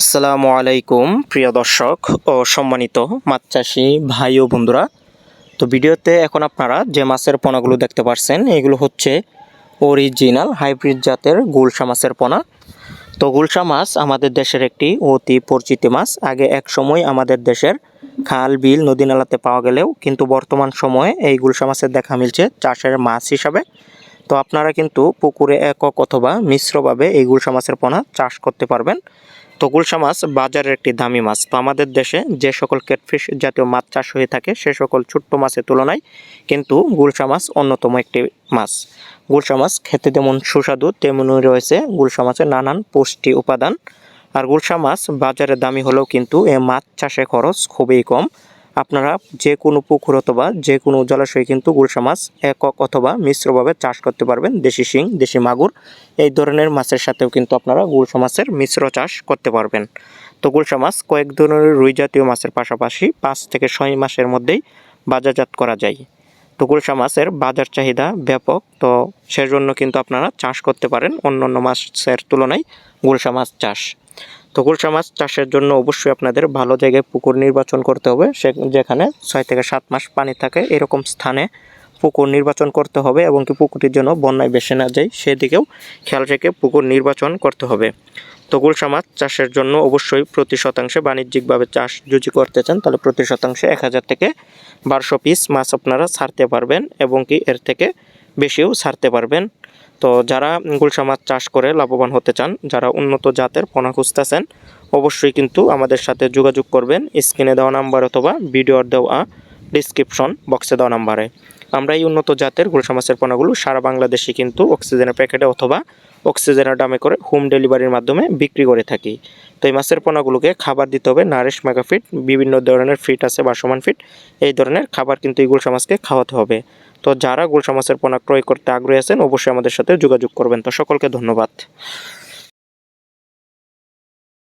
আসসালামু আলাইকুম, প্রিয় দর্শক ও সম্মানিত মাছ চাষি ভাই ও বন্ধুরা। তো ভিডিওতে এখন আপনারা যে মাছের পোনাগুলো দেখতে পাচ্ছেন এগুলো হচ্ছে অরিজিনাল হাইব্রিড জাতের গুলশা মাছের পোনা। তো গুলশা মাছ আমাদের দেশের একটি অতি পরিচিত মাছ। আগে এক সময় আমাদের দেশের খাল, বিল, নদী, নালাতে পাওয়া গেলেও কিন্তু বর্তমান সময়ে এই গুলশা মাছের দেখা মিলছে চাষের মাছ হিসাবে। তো আপনারা কিন্তু পুকুরে একক অথবা মিশ্রভাবে এই গুলশা মাছের পোনা চাষ করতে পারবেন। তো গুলশা মাছ বাজারের একটি দামি মাছ। তো আমাদের দেশে যে সকল ক্যাটফিশ জাতীয় মাছ চাষ হয়ে থাকে, সে সকল ছোট্ট মাছের তুলনায় কিন্তু গুলশা মাছ অন্যতম একটি মাছ। গুলশা মাছ খেতে যেমন সুস্বাদু, তেমনই রয়েছে গুলশা মাছের নানান পুষ্টি উপাদান। আর গুলশা মাছ বাজারে দামি হলেও কিন্তু এ মাছ চাষে খরচ খুবই কম। আপনারা যে কোনো পুকুর অথবা যে কোনো জলাশয়ে কিন্তু গুলশা মাছ একক অথবা মিশ্রভাবে চাষ করতে পারবেন। দেশি শিং, দেশি মাগুর, এই ধরনের মাছের সাথেও কিন্তু আপনারা গুলশা মাছের মিশ্র চাষ করতে পারবেন। তো গুলশা মাছ কয়েক ধরনের রুই জাতীয় মাছের পাশাপাশি পাঁচ থেকে ছয় মাসের মধ্যেই বাজারজাত করা যায়। তো গুলশা মাছের বাজার চাহিদা ব্যাপক, তো সেজন্য কিন্তু আপনারা চাষ করতে পারেন অন্য অন্য মাছের তুলনায় গুলশা মাছ চাষ। তো গুলশা মাছ চাষের জন্য অবশ্যই আপনাদের ভালো জায়গায় পুকুর নির্বাচন করতে হবে। সে যেখানে ছয় থেকে সাত মাস পানি থাকে, এরকম স্থানে পুকুর নির্বাচন করতে হবে এবং কি পুকুরটির জন্য বন্যায় বেসে না যায়, সেদিকেও খেয়াল রেখে পুকুর নির্বাচন করতে হবে। তো গুলশা মাছ চাষের জন্য অবশ্যই প্রতি শতাংশে বাণিজ্যিকভাবে চাষ যদি করতে চান, তাহলে প্রতি শতাংশে এক হাজার থেকে বারোশো পিস মাছ আপনারা ছাড়তে পারবেন এবং কি এর থেকে বেশিও ছাড়তে পারবেন। তো যারা গুলশা মাছ চাষ করে লাভবান হতে চান, যারা উন্নত জাতের পোনা খুঁজতেছেন, অবশ্যই কিন্তু আমাদের সাথে যোগাযোগ করবেন। স্ক্রিনে দেওয়া নাম্বার অথবা ভিডিওর দেওয়া ডিসক্রিপশন বক্সে দেওয়া নাম্বারে। আমরা এই উন্নত জাতের গুলশা মাছের পোনাগুলো সারা বাংলাদেশে কিন্তু অক্সিজেনের প্যাকেটে অথবা অক্সিজেনের দামে করে হোম ডেলিভারির মাধ্যমে বিক্রি করে থাকি। তো এই মাছের পোনাগুলোকে খাবার দিতে হবে, নারিশ মেগাফিট বিভিন্ন ধরনের ফিট আছে, বাসমান ফিট, এই ধরনের খাবার কিন্তু এই গুলশা মাছকে খাওয়াতে হবে। তো যারা গুলশা মাছের পোনা ক্রয় করতে আগ্রহী আছেন, অবশ্যই আমাদের সাথে যোগাযোগ করবেন। তো সকলকে ধন্যবাদ।